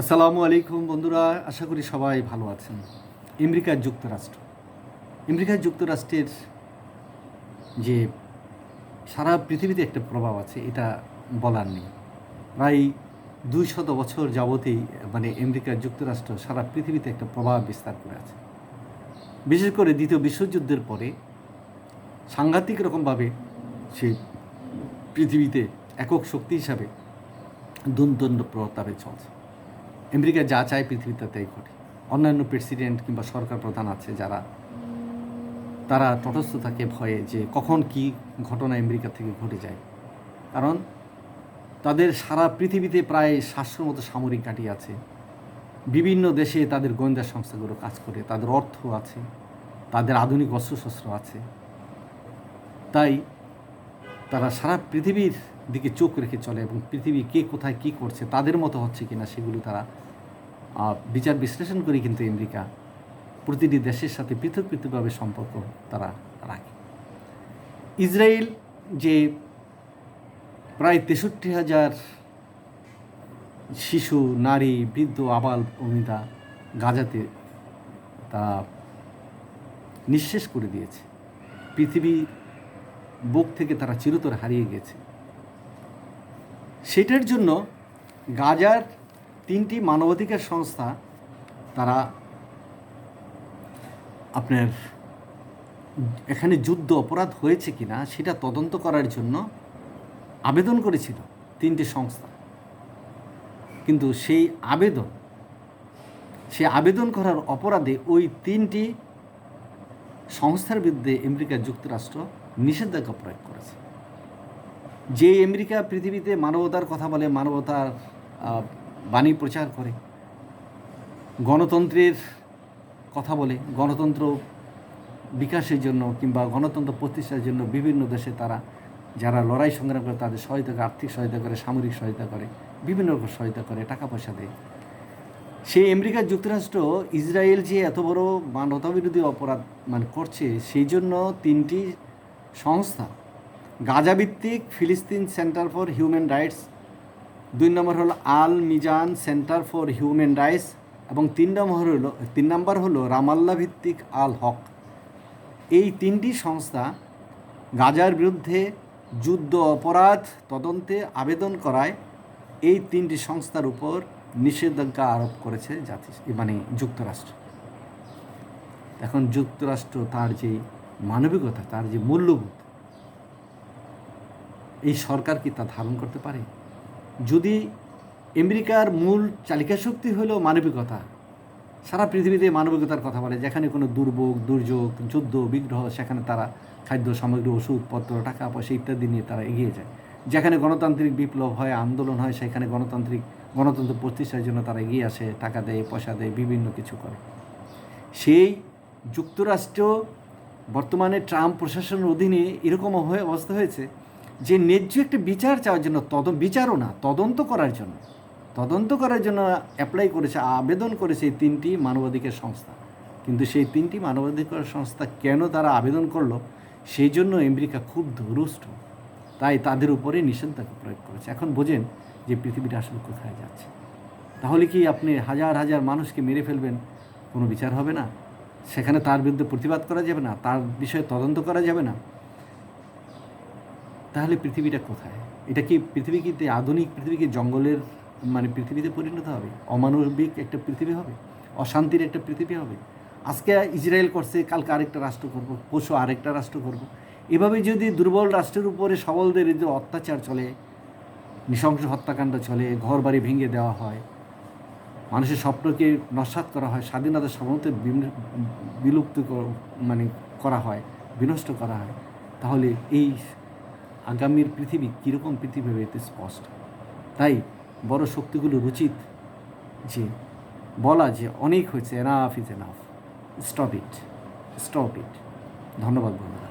আসসালামু আলাইকুম বন্ধুরা, আশা করি সবাই ভালো আছেন। আমেরিকা যুক্তরাষ্ট্র। আমেরিকা যুক্তরাষ্ট্রের যে সারা পৃথিবীতে একটা প্রভাব আছে, এটা বলার নেই। প্রায় দুই শত বছর যাবতেই মানে আমেরিকা যুক্তরাষ্ট্র সারা পৃথিবীতে একটা প্রভাব বিস্তার করে আছে। বিশেষ করে দ্বিতীয় বিশ্বযুদ্ধের পরে সাংঘাতিক রকমভাবে সে পৃথিবীতে একক শক্তি হিসাবে দুন্দণ্ড প্রতাপে চলছে। আমেরিকা যা চায় পৃথিবীতে তাই ঘটে। অন্যান্য প্রেসিডেন্ট কিংবা সরকার প্রধান আছে যারা তারা তটস্থ থাকে ভয়ে যে কখন কি ঘটনা আমেরিকা থেকে ঘটে যায়। কারণ তাদের সারা পৃথিবীতে প্রায় সাতশোর মতো সামরিক ঘাঁটি আছে। বিভিন্ন দেশে তাদের গোয়েন্দা সংস্থাগুলো কাজ করে, তাদের অর্থ আছে, তাদের আধুনিক অস্ত্রশস্ত্র আছে। তাই তারা সারা পৃথিবীর দিকে চোখ রেখে চলে এবং পৃথিবী কে কোথায় কি করছে, তাদের মতো হচ্ছে কি না সেগুলো তারা বিচার বিশ্লেষণ করে কিন্তু আমেরিকা প্রতিটি দেশের সাথে পৃথক পৃথকভাবে সম্পর্ক তারা রাখে। ইসরায়েল যে প্রায় তেষট্টি হাজার শিশু, নারী, বৃদ্ধ, আবাল অমিতা গাজাতে তা নিঃশেষ করে দিয়েছে। পৃথিবীর বুক থেকে তারা চিরতর হারিয়ে গেছে। সেটার জন্য গাজার তিনটি মানবাধিকার সংস্থা তারা আপনার এখানে যুদ্ধ অপরাধ হয়েছে কিনা সেটা তদন্ত করার জন্য আবেদন করেছিল তিনটি সংস্থা। কিন্তু সেই আবেদন সে আবেদন করার অপরাধে ওই তিনটি সংস্থার বিরুদ্ধে আমেরিকা যুক্তরাষ্ট্র নিষেধাজ্ঞা প্রয়োগ করেছে। যে আমেরিকা পৃথিবীতে মানবতার কথা বলে, মানবতার বাণী প্রচার করে, গণতন্ত্রের কথা বলে, গণতন্ত্র বিকাশের জন্য কিংবা গণতন্ত্র প্রতিষ্ঠার জন্য বিভিন্ন দেশে তারা, যারা লড়াই সংগ্রাম করে, তাদের সহায়তা করে, আর্থিক সহায়তা করে, সামরিক সহায়তা করে, বিভিন্ন রকম সহায়তা করে টাকা পয়সা দেয়। সেই আমেরিকা যুক্তরাষ্ট্র ইসরায়েল যে এত বড় মানবতা বিরোধী অপরাধ মানে করছে, সেই জন্য তিনটি সংস্থা গাজাভিত্তিক ফিলিস্তিন সেন্টার ফর হিউম্যান রাইটস, দুই নম্বর হলো Al Mezan centre for human rights, এবং তিন নম্বর হলো তিন নম্বর হলো রামাল্লা ভিত্তিক আল হক। এই তিনটি সংস্থা গাজার বিরুদ্ধে যুদ্ধ, অপরাধ, তদন্তে আবেদন করায় এই তিনটি সংস্থার উপর নিষেধাজ্ঞা আরোপ করেছে জাতি মানে যুক্তরাষ্ট্র। এখন যুক্তরাষ্ট্র তার যে মানবিকতা, তার যে মূল্যবোধ এই সরকার কি তা ধারণ করতে পারে? যদি আমেরিকার মূল চালিকা শক্তি হলো মানবিকতা, সারা পৃথিবীতে মানবিকতার কথা বলে, যেখানে কোনো দুর্ভোগ, দুর্যোগ, যুদ্ধ, বিগ্রহ, সেখানে তারা খাদ্য সামগ্রী ওষুধপত্র টাকা পয়সা ইত্যাদি নিয়ে তারা এগিয়ে যায়। যেখানে গণতান্ত্রিক বিপ্লব হয়, আন্দোলন হয়, সেখানে গণতান্ত্রিক, গণতন্ত্র প্রতিষ্ঠার জন্য তারা এগিয়ে আসে, টাকা দেয়, পয়সা দেয়, বিভিন্ন কিছু করে। সেই যুক্তরাষ্ট্র বর্তমানে ট্রাম্প প্রশাসনের অধীনে এরকম হয়ে অবস্থা হয়েছে যে ন্যায্য একটা বিচার চাওয়ার জন্য তদ বিচারও না, তদন্ত করার জন্য। তদন্ত করার জন্য অ্যাপ্লাই করেছে, আবেদন করেছে এই তিনটি মানবাধিকার সংস্থা। কিন্তু সেই তিনটি মানবাধিকার সংস্থা কেন তারা আবেদন করল, সেই জন্য আমেরিকা খুব দুরুষ্ট। তাই তাদের উপরে নিষেধাজ্ঞা প্রয়োগ করেছে। এখন বোঝেন যে পৃথিবীটা আসলে কোথায় যাচ্ছে। তাহলে কি আপনি হাজার হাজার মানুষকে মেরে ফেলবেন? কোনো বিচার হবে না। সেখানে তার বিরুদ্ধে প্রতিবাদ করা যাবে না। তার বিষয়ে তদন্ত করা যাবে না। তাহলে পৃথিবীটা কোথায়? এটা কি পৃথিবী কি আধুনিক পৃথিবী কি জঙ্গলের মানে পৃথিবীতে পরিণত হবে? অমানবিক একটা পৃথিবী হবে? অশান্তির একটা পৃথিবী হবে? আজকে ইসরায়েল করছে, কালকে আরেকটা রাষ্ট্র করব পশু আরেকটা রাষ্ট্র করব। এভাবে যদি দুর্বল রাষ্ট্রের উপরে সবলদের যে অত্যাচার চলে, নৃশংস হত্যাকাণ্ড চলে ঘর বাড়ি ভেঙে দেওয়া হয়, মানুষের স্বপ্নকে নস্বাত করা হয় স্বাধীনতা সমতে বিলুপ্ত মানে করা হয়, বিনষ্ট করা হয়, তাহলে এই আগামীর পৃথিবী কীরকম পৃথিবী হবে এতে স্পষ্ট। তাই বড় শক্তিগুলোর উচিত যে, বলা যে অনেক হয়েছে enough is enough stop it stop it ধন্যবাদ বন্ধুরা।